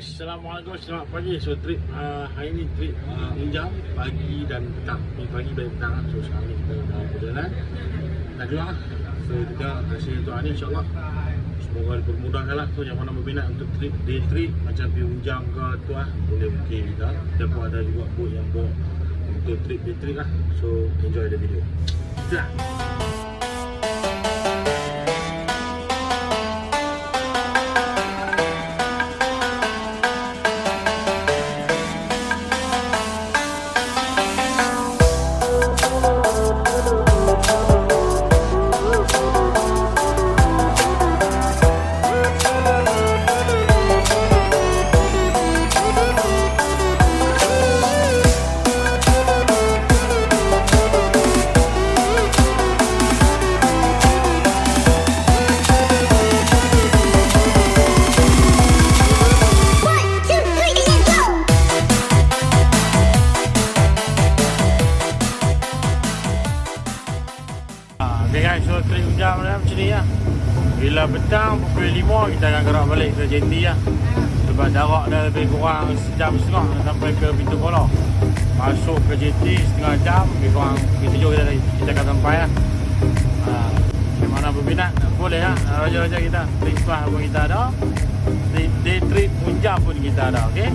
guys, Assalamualaikum, selamat pagi. So trip, uh, hari ni trip uh, Unjam Pagi dan petang. Ni pagi dan petang. So sekarang ni kita dalam perjalanan Dah keluar. So kita hasil untuk hari ni insyaAllah. Semoga dipermudahkan lah. So yang mana berminat untuk trip, day trip. Macam pergi Unjam ke tu lah. Boleh booking kita Kita pun ada juga boat yang bawa Untuk trip, day trip lah. So enjoy the video. Kita Okay guys, so trip jam dah macam ni lah Bila petang pukul 5 kita akan gerak balik ke JT lah Sebab jarak dah lebih kurang sejam setengah sampai ke pintu Polo Masuk ke JT setengah jam Lebih kurang pukul 7 kita, kita akan sampai lah ah, Yang mana berminat? Boleh lah Raja-raja kita. Trip lah pun kita ada. Day, trip punjab pun kita ada okay